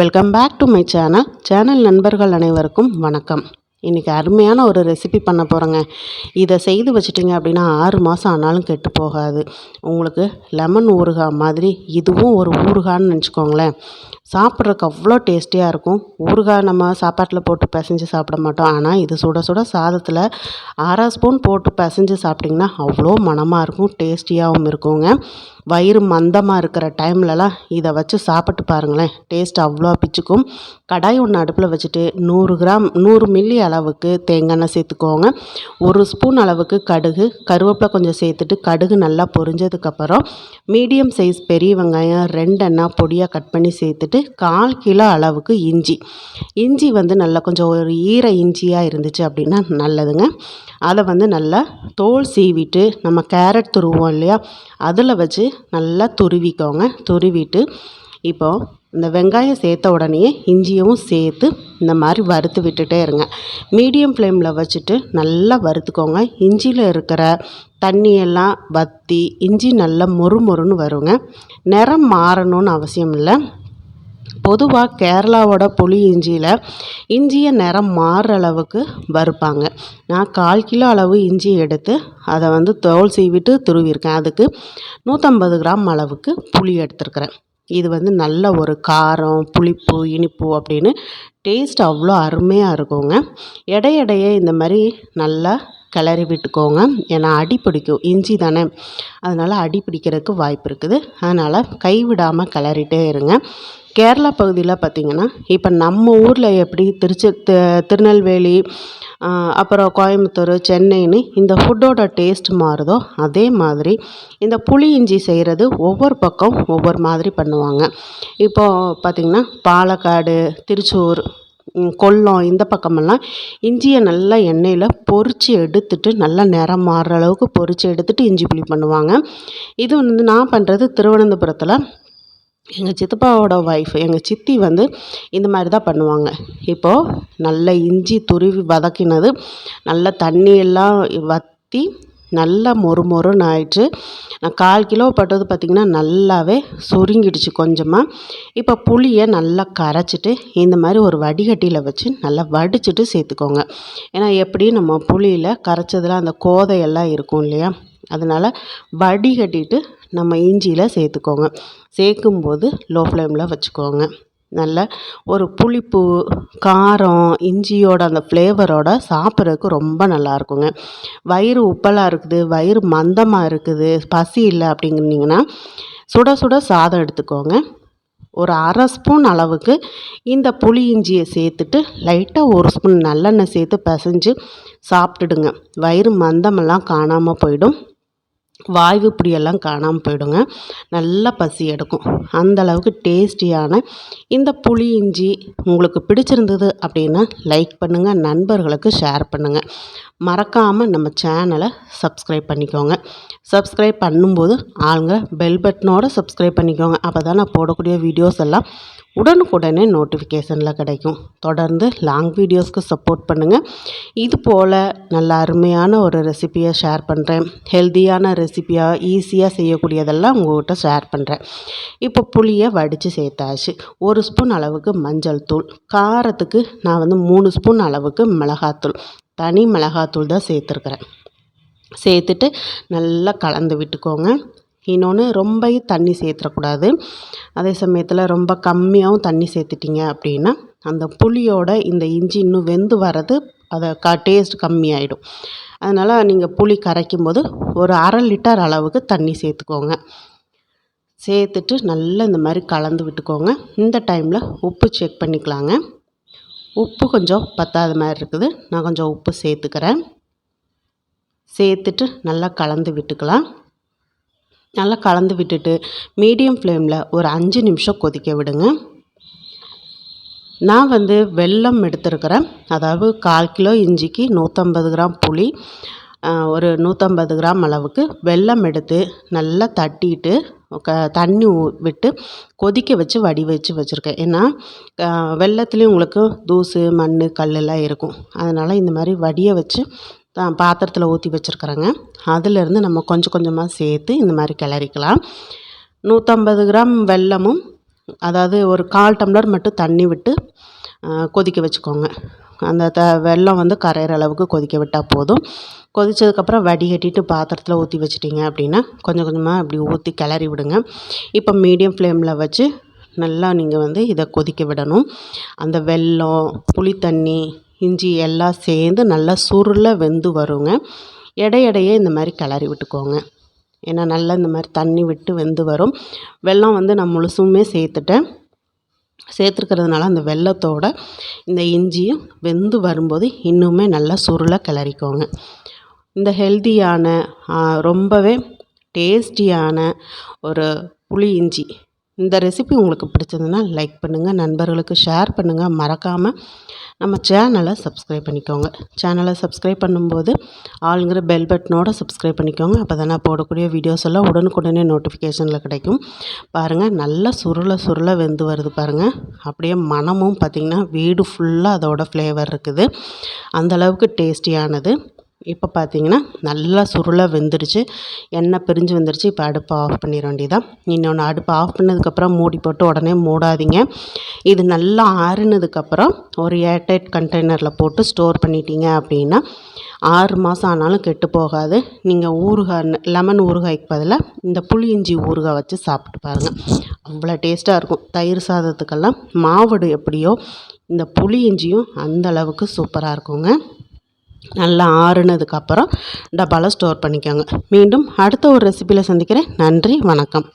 Welcome back to my channel channel நண்பர்கள் அனைவருக்கும் வணக்கம். இன்றைக்கி அருமையான ஒரு ரெசிபி பண்ண போகிறேங்க இதை செய்து வச்சிட்டிங்க அப்படின்னா ஆறு மாதம் ஆனாலும் கெட்டு போகாது. உங்களுக்கு லெமன் ஊறுகாய் மாதிரி இதுவும் ஒரு ஊறுகான்னு நினச்சிக்கோங்களேன். சாப்பிட்றதுக்கு அவ்வளோ டேஸ்டியாக இருக்கும். ஊறுகாய் நம்ம சாப்பாட்டில் போட்டு பிசைஞ்சு சாப்பிட மாட்டோம். ஆனால் இது சுட சுட சாதத்தில் அரை ஸ்பூன் போட்டு பிசைஞ்சு சாப்பிட்டிங்கன்னா அவ்வளோ மணமாக இருக்கும் டேஸ்டியாகவும் இருக்குங்க. வயிறு மந்தமாக இருக்கிற டைம்லலாம் இதை வச்சு சாப்பிட்டு பாருங்களேன் டேஸ்ட் அவ்வளோ பிச்சுக்கும். கடாய் ஒன்று அடுப்பில் வச்சுட்டு நூறு கிராம் நூறு மில்லி அளவுக்கு தேங்காய் எண்ணெய் சேர்த்துக்கோங்க. ஒரு ஸ்பூன் அளவுக்கு கடுகு கருவேப்பிலை கொஞ்சம் சேர்த்துட்டு கடுகு நல்லா பொரிஞ்சதுக்கப்புறம் மீடியம் சைஸ் பெரிய வெங்காயம் ரெண்டெண்ணா பொடியாக கட் பண்ணி சேர்த்துட்டு கால் கிலோ அளவுக்கு இஞ்சி. இஞ்சி வந்து நல்லா கொஞ்சம் ஒரு ஈர இஞ்சியாக இருந்துச்சு அப்படின்னா நல்லதுங்க. அதை வந்து நல்லா தோல் சீவிட்டு நம்ம கேரட் துருவோம் இல்லையா அதில் வச்சு நல்லா துருவிக்கோங்க. துருவிட்டு இப்போது இந்த வெங்காயம் சேர்த்த உடனே இஞ்சியும் சேர்த்து இந்த மாதிரி வறுத்து விட்டுட்டே இருங்க. மீடியம் ஃப்ளேமில் வச்சுட்டு நல்லா வறுத்துக்கோங்க. இஞ்சியில் இருக்கிற தண்ணியெல்லாம் வற்றி இஞ்சி நல்லா மொறு மொறுன்னு வருங்க. நிறம் மாறணும்னு அவசியம் இல்லை. பொதுவாக கேரளாவோட புளி இஞ்சியில் இஞ்சியை நிறம் மாறுற அளவுக்கு வறுப்பாங்க. நான் கால் கிலோ அளவு இஞ்சி எடுத்து அதை வந்து தோல் சீவிட்டு துருவிருக்கேன் அதுக்கு நூற்றம்பது கிராம் அளவுக்கு புளி எடுத்துருக்கிறேன். இது வந்து நல்ல ஒரு காரம் புளிப்பு இனிப்பு அப்படின்னு டேஸ்ட் அவ்வளோ அருமையாக இருக்குங்க. இடையிடையே இந்த மாதிரி நல்லா கிளறி விட்டுக்கோங்க. ஏன்னா அடி பிடிக்கும். இஞ்சி தானே. அதனால் அடி பிடிக்கிறதுக்கு வாய்ப்பு இருக்குது. அதனால் கைவிடாமல் கிளறிட்டே இருங்க. கேரளா பகுதியில் பார்த்திங்கன்னா இப்போ நம்ம ஊரில் எப்படி திருச்சி திருநெல்வேலி அப்புறம் கோயம்புத்தூர் சென்னைன்னு இந்த ஃபுட்டோட டேஸ்ட் மாறுதோ அதே மாதிரி இந்த புளி இஞ்சி செய்கிறது ஒவ்வொரு பக்கம் ஒவ்வொரு மாதிரி பண்ணுவாங்க. இப்போது பார்த்திங்கன்னா பாலக்காடு திருச்சூர் கொல்லம் இந்த பக்கமெல்லாம் இஞ்சியை நல்லா எண்ணெயில் பொறிச்சு எடுத்துட்டு நல்லா நிறம் மாறுற அளவுக்கு பொறிச்சு எடுத்துட்டு இஞ்சி புளி பண்ணுவாங்க. இது வந்து நான் பண்ணுறது திருவனந்தபுரத்தில். எங்கள் சித்தப்பாவோட ஒய்ஃப் எங்கள் சித்தி வந்து இந்த மாதிரி தான் பண்ணுவாங்க. இப்போது நல்ல இஞ்சி துருவி வதக்கினது நல்ல தண்ணியெல்லாம் வற்றி நல்லா மொறு மொறுன்னு ஆயிட்டு நான் கால் கிலோ பட்டது பார்த்திங்கன்னா நல்லாவே சுருங்கிடுச்சு கொஞ்சமாக இப்போ புளியை நல்லா கரைச்சிட்டு இந்த மாதிரி ஒரு வடிகட்டியில் வச்சு நல்லா வடிச்சிட்டு சேர்த்துக்கோங்க. ஏன்னா எப்படியும் நம்ம புளியில் கரைச்சதில் அந்த கோதையெல்லாம் இருக்கும் இல்லையா? அதனால் வடிகட்டிட்டு நம்ம இஞ்சியில் சேர்த்துக்கோங்க. சேர்க்கும்போது லோ ஃப்ளேமில் வச்சுக்கோங்க. நல்ல ஒரு புளிப்பு காரம் இஞ்சியோட அந்த ஃப்ளேவரோட சாப்பிட்றதுக்கு ரொம்ப நல்லா இருக்குங்க வயிறு உப்பலாக இருக்குது வயிறு மந்தமாக இருக்குது பசி இல்லை அப்படிங்கிறீங்கன்னா சுட சுட சாதம் எடுத்துக்கோங்க. ஒரு அரை ஸ்பூன் அளவுக்கு இந்த புளி இஞ்சியை சேர்த்துட்டு லைட்டாக ஒரு ஸ்பூன் நல்லெண்ணெய் சேர்த்து பிசைஞ்சு சாப்பிட்டுடுங்க. வயிறு மந்தமெல்லாம் காணாமல் போயிடும். வாய்வு பிடியெல்லாம் காணாமல் போயிடுங்க. நல்லா பசி எடுக்கும். அந்த அளவுக்கு டேஸ்டியான இந்த புளி இஞ்சி உங்களுக்கு பிடிச்சிருந்தது அப்படின்னா லைக் பண்ணுங்கள் நண்பர்களுக்கு ஷேர் பண்ணுங்கள் மறக்காமல் நம்ம சேனலை சப்ஸ்கிரைப் பண்ணிக்கோங்க. சப்ஸ்கிரைப் பண்ணும்போது ஆளுங்க பெல் பட்டனோட சப்ஸ்கிரைப் பண்ணிக்கோங்க. அப்போ தான் நான் போடக்கூடிய வீடியோஸ் எல்லாம் உடனுக்குடனே நோட்டிஃபிகேஷனில் கிடைக்கும். தொடர்ந்து லாங் வீடியோஸ்க்கு சப்போர்ட் பண்ணுங்கள் இது போல் நல்ல அருமையான ஒரு ரெசிப்பியை ஷேர் பண்ணுறேன் ஹெல்த்தியான ரெசிப்பியாக ஈஸியாக செய்யக்கூடியதெல்லாம் உங்கள்கிட்ட ஷேர் பண்ணுறேன் இப்போ புளியை வடித்து சேர்த்தாச்சு. ஒரு ஸ்பூன் அளவுக்கு மஞ்சள் தூள். காரத்துக்கு நான் வந்து மூணு ஸ்பூன் அளவுக்கு மிளகாத்தூள். தனி மிளகாத்தூள் தான் சேர்த்துருக்குறேன். சேர்த்துட்டு நல்லா கலந்து விட்டுக்கோங்க. இன்னொன்று ரொம்ப தண்ணி சேர்த்துடக்கூடாது அதே சமயத்தில் ரொம்ப கம்மியாகவும் தண்ணி சேர்த்துட்டிங்க அப்படின்னா அந்த புளியோட இந்த இஞ்சி இன்னும் வெந்து வர்றது அதை க டேஸ்ட் கம்மியாயிடும். அதனால் நீங்கள் புளி கரைக்கும் போது ஒரு அரை லிட்டர் அளவுக்கு தண்ணி சேர்த்துக்கோங்க. சேர்த்துட்டு நல்லா இந்த மாதிரி கலந்து விட்டுக்கோங்க. இந்த டைமில் உப்பு செக் பண்ணிக்கலாங்க. உப்பு கொஞ்சம் பத்தாத மாதிரி இருக்குது. நான் கொஞ்சம் உப்பு சேர்த்துக்கிறேன். சேர்த்துட்டு நல்லா கலந்து விட்டுக்கலாம். நல்லா கலந்து விட்டுட்டு மீடியம் ஃப்ளேமில் ஒரு அஞ்சு நிமிஷம் கொதிக்க விடுங்க. நான் வந்து வெல்லம் எடுத்துருக்கிறேன். அதாவது கால் கிலோ இஞ்சிக்கு நூற்றம்பது கிராம் புளி ஒரு நூற்றம்பது கிராம் அளவுக்கு வெல்லம் எடுத்து நல்லா தட்டிட்டு க தண்ணி விட்டு கொதிக்க வச்சு வடி வச்சு வச்சுருக்கேன். ஏன்னா வெள்ளத்துலேயும் உங்களுக்கு தூசு மண் கல்லெல்லாம் இருக்கும். அதனால் இந்த மாதிரி வடியை வச்சு பாத்திரத்தில் ஊற்றி வச்சுருக்குறேங்க. அதிலேருந்து நம்ம கொஞ்சம் கொஞ்சமாக சேர்த்து இந்த மாதிரி கிளறிக்கலாம். நூற்றம்பது கிராம் வெல்லமும் அதாவது ஒரு கால் டம்ளர் மட்டும் தண்ணி விட்டு கொதிக்க வச்சுக்கோங்க. அந்த த வெல்லம் வந்து கரையிற அளவுக்கு கொதிக்க விட்டால் போதும். கொதித்ததுக்கப்புறம் வடிகட்டிட்டு பாத்திரத்தில் ஊற்றி வச்சிட்டிங்க அப்படின்னா கொஞ்சம் கொஞ்சமாக அப்படி ஊற்றி கிளறி விடுங்க. இப்போ மீடியம் ஃப்ளேமில் வச்சு நல்லா நீங்கள் வந்து இதை கொதிக்க விடணும். அந்த வெல்லம் புளித்தண்ணி இஞ்சி எல்லாம் சேர்ந்து நல்லா சுருள வெந்து வருங்க. இடையிடையே இந்த மாதிரி கிளறி விட்டுக்கோங்க. ஏன்னா நல்லா இந்த மாதிரி தண்ணி விட்டு வெந்து வரும். வெல்லம் வந்து நான் முழுசுமே சேர்த்துட்டேன். சேர்த்துருக்கிறதுனால அந்த வெல்லத்தோட இந்த இஞ்சியும் வெந்து வரும்போது இன்னுமே நல்லா சுருள கிளறிக்கோங்க. இந்த ஹெல்தியான ரொம்பவே டேஸ்டியான ஒரு புளி இஞ்சி இந்த ரெசிபி உங்களுக்கு பிடிச்சதுன்னா லைக் பண்ணுங்கள் நண்பர்களுக்கு ஷேர் பண்ணுங்கள் மறக்காமல் நம்ம சேனலை சப்ஸ்கிரைப் பண்ணிக்கோங்க. சேனலை சப்ஸ்கிரைப் பண்ணும்போது ஆளுங்கிற பெல் பட்டனோட சப்ஸ்கிரைப் பண்ணிக்கோங்க. அப்போ தான் நான் போடக்கூடிய வீடியோஸ் எல்லாம் உடனுக்குடனே நோட்டிஃபிகேஷனில் கிடைக்கும். பாருங்கள் நல்லா சுருள சுருளை வெந்து வருது பாருங்கள் அப்படியே மனமும் பார்த்திங்கன்னா வீடு ஃபுல்லாக அதோட ஃப்ளேவர் இருக்குது. அந்தளவுக்கு டேஸ்டியானது இப்போ பார்த்தீங்கன்னா நல்லா சுருளாக வெந்துடுச்சு எண்ணெய் பிரிஞ்சு வந்துடுச்சு இப்போ அடுப்பை ஆஃப் பண்ணிட வேண்டியதான் இன்னொன்று அடுப்பை ஆஃப் பண்ணதுக்கப்புறம் மூடி போட்டு உடனே மூடாதீங்க. இது நல்லா ஆறுனதுக்கப்புறம் ஒரு ஏர்டைட் கண்டெய்னரில் போட்டு ஸ்டோர் பண்ணிட்டீங்க அப்படின்னா ஆறு மாதம் ஆனாலும் கெட்டு போகாது. நீங்கள் ஊறுகாய் லெமன் ஊறுகாய்க்கு பதிலாக இந்த புளி இஞ்சி ஊறுகாய் வச்சு சாப்பிட்டு பாருங்கள் அவ்வளோ டேஸ்ட்டாக இருக்கும். தயிர் சாதத்துக்கெல்லாம் மாவடு எப்படியோ இந்த புளியிஞ்சியும் அந்த அளவுக்கு சூப்பராக இருக்குங்க. நல்லா ஆறுனதுக்கப்புறம் டப்பாவில் ஸ்டோர் பண்ணிக்கோங்க. மீண்டும் அடுத்த ஒரு ரெசிபியில் சந்திக்கிறேன். நன்றி வணக்கம்.